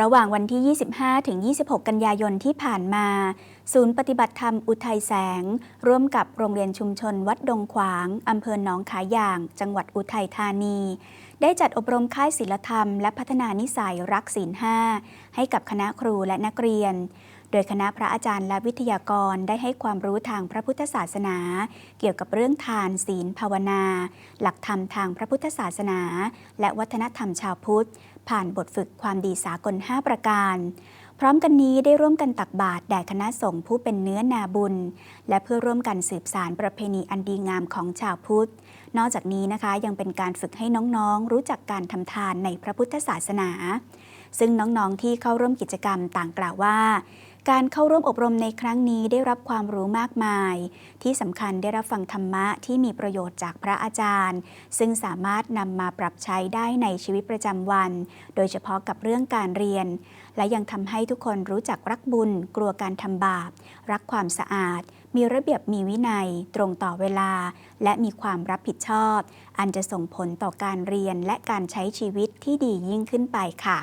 ระหว่างวันที่ 25 ถึง 26 กันยายนที่ผ่านมา ศูนย์ปฏิบัติธรรมอุทัยแสง ร่วมกับโรงเรียนชุมชนวัดดงขวาง อำเภอหนองขาย่าง จังหวัดอุทัยธานี ได้จัดอบรมค่ายศิลธรรม และพัฒนานิสัยรักศีลห้าให้กับคณะครูและนักเรียน โดยคณะพระอาจารย์และวิทยากรได้ให้ความรู้ทางพระพุทธศาสนา เกี่ยวกับเรื่องทานศีลภาวนา หลักธรรมทางพระพุทธศาสนา และวัฒนธรรมชาวพุทธ ผ่านบทฝึกความดีสากล 5 ประการพร้อมกันนี้ได้ร่วมกันตักบาตรแด่คณะสงฆ์ผู้เป็นเนื้อนาบุญ และเพื่อร่วมกันสืบสารประเพณีอันดีงามของชาวพุทธ นอกจากนี้นะคะยังเป็นการฝึกให้น้องๆ รู้จักการทำทานในพระพุทธศาสนา ซึ่งน้องๆที่เข้าร่วมกิจกรรมต่างกล่าวว่า การเข้าร่วมอบรมในครั้งนี้ได้รับความรู้มากมาย ที่สำคัญได้รับฟังธรรมะที่มีประโยชน์จากพระอาจารย์ ซึ่งสามารถนำมาปรับใช้ได้ในชีวิตประจำวัน โดยเฉพาะกับเรื่องการเรียน และยังทำให้ทุกคนรู้จักรักบุญ กลัวการทำบาป รักความสะอาด มีระเบียบมีวินัย ตรงต่อเวลา และมีความรับผิดชอบ อันจะส่งผลต่อการเรียนและการใช้ชีวิตที่ดียิ่งขึ้นไปค่ะ